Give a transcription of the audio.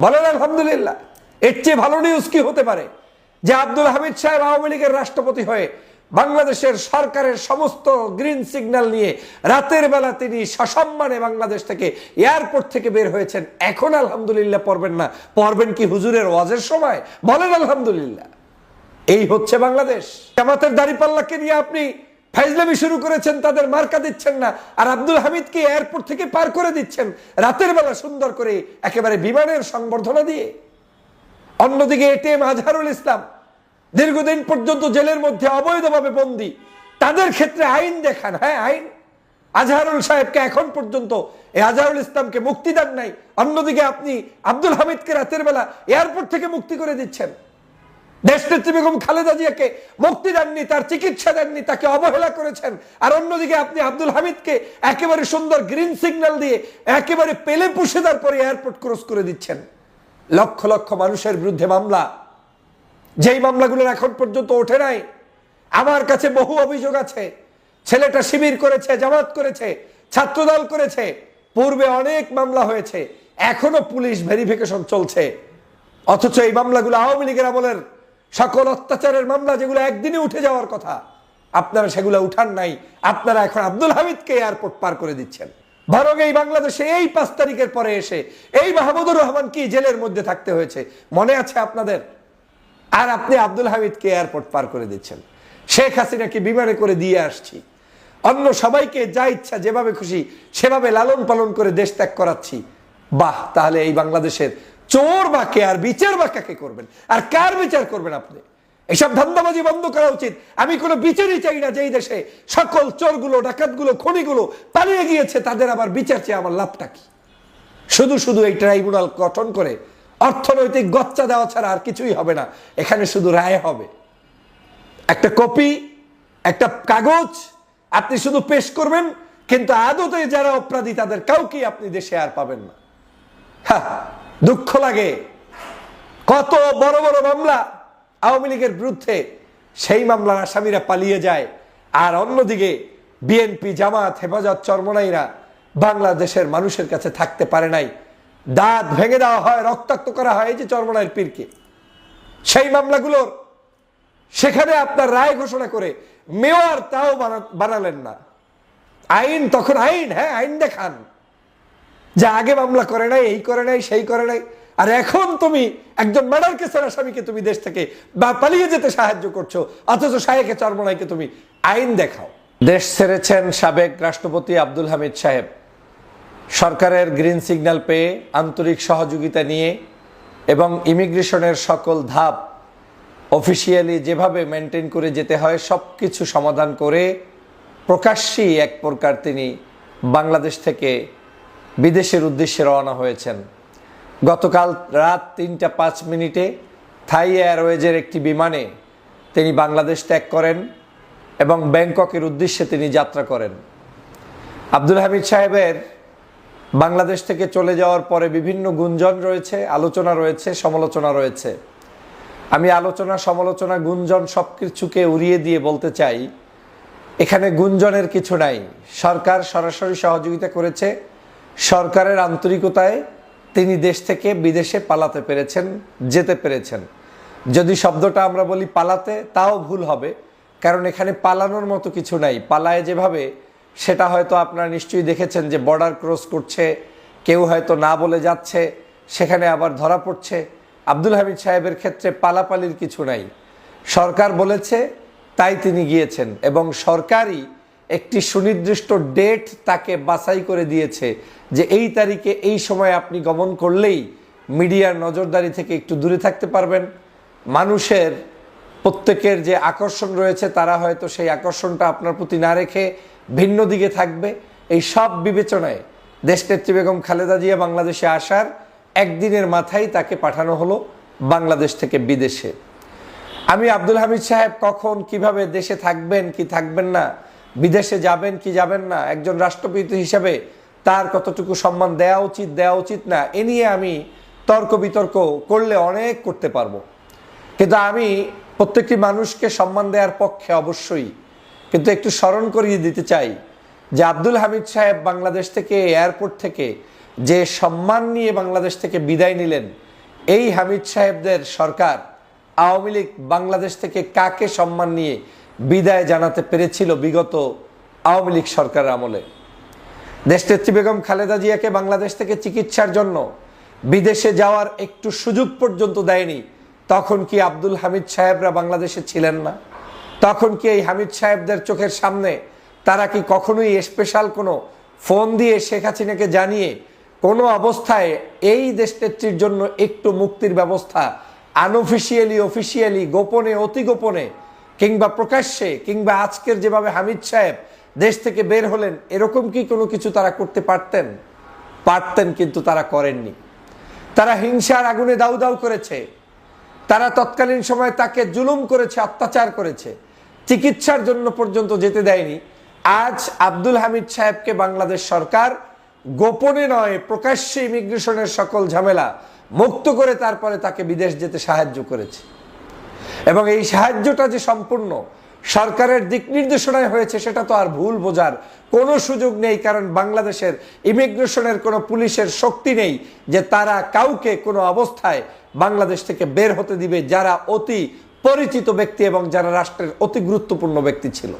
বলেন আলহামদুলিল্লাহ। এর চেয়ে ভালো নিউজ কি হতে পারে? যে আব্দুল হামিদ সাহেব আওয়ামী লীগের রাষ্ট্রপতি হয়ে বাংলাদেশের সরকারের সমস্ত গ্রিন সিগন্যাল নিয়ে রাতের বেলা তিনি সসম্মানে বাংলাদেশ থেকে এয়ারপোর্ট থেকে বের হয়েছেন। এখন আলহামদুলিল্লাহ পড়বেন না। পড়বেন কি হুজুরের ওয়াজের সময়? বলেন আলহামদুলিল্লাহ। এই হচ্ছে বাংলাদেশ। জামাতের দাড়িপাল্লাকে নিয়ে আপনি ফাইজলামি শুরু করেছেন, তাদের মার্কা দিচ্ছেন না। আর আব্দুল হামিদকে এয়ারপোর্ট থেকে পার করে দিচ্ছেন রাতের বেলা সুন্দর করে একেবারে বিমানের সংবর্ধনা দিয়ে। অন্যদিকে এটিএম আজহারুল ইসলাম দীর্ঘদিন পর্যন্ত জেলের মধ্যে অবৈধভাবে বন্দি। তাদের ক্ষেত্রে আইন দেখান হ্যাঁ আইন। আজহারুল সাহেবকে এখন পর্যন্ত এই আজহারুল ইসলামকে মুক্তি দেন নাই। অন্যদিকে আপনি আব্দুল হামিদকে রাতের বেলা এয়ারপোর্ট থেকে মুক্তি করে দিচ্ছেন। দেশনেত্রী বেগম খালেদা জিয়াকে মুক্তি দেননি, তার চিকিৎসা দেননি, তাকে অবহেলা করেছেন। আর অন্যদিকে আপনি আব্দুল হামিদকে একেবারে সুন্দর গ্রিন সিগন্যাল দিয়ে একেবারে পেলে পুষে দেওয়ার পরে এয়ারপোর্ট ক্রস করে দিচ্ছেন। লক্ষ লক্ষ মানুষের বিরুদ্ধে মামলা। যেই মামলাগুলোর এখন পর্যন্ত ওঠে নাই, আমার কাছে বহু অভিযোগ আছে। ছেলেটা শিবির করেছে, জামাত করেছে, ছাত্রদল করেছে, পূর্বে অনেক মামলা হয়েছে, এখনও পুলিশ ভেরিফিকেশন চলছে। অথচ এই মামলাগুলো আওয়ামী লীগের আমলের সকল অত্যাচারের মামলা যেগুলো একদিনে উঠে যাওয়ার কথা, আপনারা সেগুলো উঠান নাই। আপনারা এখন আব্দুল হামিদকে এয়ারপোর্ট পার করে দিচ্ছেন। বরং এই বাংলাদেশে এই পাঁচ তারিখের পরে এসে এই মাহমুদুর রহমান কি জেলের মধ্যে থাকতে হয়েছে, মনে আছে আপনাদের? আর আপনি আব্দুল হামিদকে এয়ারপোর্ট পার করে দিচ্ছেন। শেখ হাসিনাকে বিমানে করে দিয়ে আসছি। অন্য সবাইকে যা ইচ্ছা, যেভাবে খুশি, সেভাবে লালন পালন করে দেশ ত্যাগ করাচ্ছি। বাহ, তাহলে এই বাংলাদেশের চোর বা কে আর বিচার বা কাকে করবেন? আর কার বিচার করবেন আপনি? এসব ধান্দাবাজি বন্ধ করা উচিত। আমি কোনো বিচারই চাই না যে এই দেশে সকল চোরগুলো ডাকাতগুলো খনিগুলো পালিয়ে গিয়েছে তাদের আবার বিচার চেয়ে আমার লাভটা কি? শুধু শুধু এই ট্রাইব্যুনাল গঠন করে অর্থনৈতিক গচ্চা দেওয়া ছাড়া আর কিছুই হবে না। এখানে শুধু রায় হবে। একটা কপি একটা কাগজ আপনি শুধু পেশ করবেন কিন্তু আদতে যারা অপরাধী তাদের কাউকেই আপনি দেশে আর পাবেন না। হ্যাঁ, দুঃখ লাগে। কত বড় বড় মামলা আওয়ামী লীগের বিরুদ্ধে, সেই মামলার আসামিরা পালিয়ে যায়। আর অন্যদিকে, বিএনপি, জামাত, হেফাজত, চরমনাইরা বাংলাদেশের মানুষের কাছে থাকতে পারে নাই। দাঁত ভেঙে দেওয়া হয়, রক্তাক্ত করা হয় এই যে চরমনাইয়ের পীরকে। সেই মামলাগুলোর, সেখানে আপনার রায় ঘোষণা করে মেয়র তাও বানা- বানালেন না। আইন তখন আইন হ্যাঁ আইন দেখান। যে আগে মামলা করে নাই, এই করে নাই, সেই করে নাই। আর এখন তুমি একজন মার্ডার কেসের আসামিকে তুমি দেশ থেকে বা পালিয়ে যেতে সাহায্য করছ, অথচ শাহেকে চরমনাইকে তুমি আইন দেখাও। দেশ ছেড়েছেন সাবেক রাষ্ট্রপতি আব্দুল হামিদ সাহেব। সরকারের গ্রিন সিগন্যাল পেয়ে আন্তরিক সহযোগিতা নিয়ে এবং ইমিগ্রেশনের সকল ধাপ অফিসিয়ালি যেভাবে মেনটেন করে যেতে হয় সব কিছু সমাধান করে প্রকাশ্যেই এক প্রকার তিনি বাংলাদেশ থেকে বিদেশের উদ্দেশ্যে রওনা হয়েছেন। গতকাল রাত তিনটা পাঁচ মিনিটে থাই এয়ারওয়েজের একটি বিমানে তিনি বাংলাদেশ ত্যাগ করেন এবং ব্যাংককের উদ্দেশ্যে তিনি যাত্রা করেন। আব্দুল হামিদ সাহেবের বাংলাদেশ থেকে চলে যাওয়ার পরে বিভিন্ন গুঞ্জন রয়েছে, আলোচনা রয়েছে, সমালোচনা রয়েছে। আমি আলোচনা, সমালোচনা, গুঞ্জন সব কিছুকে উড়িয়ে দিয়ে বলতে চাই, এখানে গুঞ্জনের কিছু নাই। সরকার সরাসরি সহযোগিতা করেছে সরকারের আন্তরিকতায় তিনি দেশ থেকে বিদেশে পালাতে পেরেছেন, যেতে পেরেছেন। যদি শব্দটা আমরা বলি পালাতে, তাও ভুল হবে, কারণ এখানে পালানোর মতো কিছু নাই। পালায় যেভাবে, সেটা হয়তো আপনারা নিশ্চয়ই দেখেছেন যে বর্ডার ক্রস করছে, কেউ হয়তো না বলে যাচ্ছে, সেখানে আবার ধরা পড়ছে। আব্দুল হামিদ সাহেবের ক্ষেত্রে পালাপালির কিছু নাই। সরকার বলেছে, তাই তিনি গিয়েছেন এবং সরকারই একটি সুনির্দিষ্ট ডেট তাকে বাছাই করে দিয়েছে যে এই তারিখে এই সময় আপনি গমন করলেই মিডিয়ার নজরদারি থেকে একটু দূরে থাকতে পারবেন। মানুষের প্রত্যেকের যে আকর্ষণ রয়েছে, তারা হয়তো সেই আকর্ষণটা আপনার প্রতি না রেখে ভিন্ন দিকে থাকবে। এই সব বিবেচনায় দেশনেত্রী বেগম খালেদা জিয়া বাংলাদেশে আসার একদিনের মাথায় তাকে পাঠানো হলো বাংলাদেশ থেকে বিদেশে। আমি আব্দুল হামিদ সাহেব কখন কীভাবে দেশে থাকবেন, কি থাকবেন না বিদেশে যাবেন কি যাবেন না, একজন রাষ্ট্রপতি হিসাবে তার কতটুকু সম্মান দেওয়া উচিত দেওয়া উচিত না, এ নিয়ে আমি তর্ক বিতর্ক করলে অনেক করতে পারব। কিন্তু আমি প্রত্যেকটি মানুষকে সম্মান দেওয়ার পক্ষে অবশ্যই। কিন্তু একটু স্মরণ করিয়ে দিতে চাই যে আব্দুল হামিদ সাহেব বাংলাদেশ থেকে এয়ারপোর্ট থেকে যে সম্মান নিয়ে বাংলাদেশ থেকে বিদায় নিলেন, এই হামিদ সাহেবদের সরকার আওয়ামী লীগ বাংলাদেশ থেকে কাকে সম্মান নিয়ে বিদায় জানাতে পেরেছিল বিগত আওয়ামী লীগ সরকারের আমলে। দেশনেত্রী বেগম খালেদা জিয়াকে বাংলাদেশ থেকে চিকিৎসার জন্য বিদেশে যাওয়ার একটু সুযোগ পর্যন্ত দেয়নি, তখন কি আব্দুল হামিদ সাহেবরা বাংলাদেশে ছিলেন না? তখন কি এই হামিদ সাহেবদের চোখের সামনে তারা কি কখনোই স্পেশাল কোনো ফোন দিয়ে শেখ হাসিনাকে জানিয়ে কোনো অবস্থায় এই দেশনেত্রীর জন্য একটু মুক্তির ব্যবস্থা, আনঅফিসিয়ালি, অফিসিয়ালি, গোপনে, অতি গোপনে কিংবা প্রকাশ্যে কিংবা আজকের যেভাবে হামিদ সাহেব দেশ থেকে বের হলেন, এরকম কি কোনো কিছু তারা করতে পারতেন? পারতেন কিন্তু তারা করেননি। তারা হিংসার আগুনে দাউ দাউ করেছে। তারা তৎকালীন সময় তাকে জুলুম করেছে, অত্যাচার করেছে। চিকিৎসার জন্য পর্যন্ত যেতে দেয়নি। আজ আব্দুল হামিদ সাহেবকে বাংলাদেশ সরকার গোপনে নয়, প্রকাশ্যে ইমিগ্রেশনের সকল ঝামেলা মুক্ত করে তারপরে তাকে বিদেশ যেতে সাহায্য করেছে। এবং এই সাহায্যটা যে সম্পূর্ণ সরকারের দিক নির্দেশনায় হয়েছে, সেটা তো আর ভুল বোঝার কোনো সুযোগ নেই, কারণ বাংলাদেশের ইমিগ্রেশনের কোনো পুলিশের শক্তি নেই যে তারা কাউকে কোনো অবস্থায় বাংলাদেশ থেকে বের হতে দিবে, যারা অতি পরিচিত ব্যক্তি এবং যারা রাষ্ট্রের অতি গুরুত্বপূর্ণ ব্যক্তি ছিল।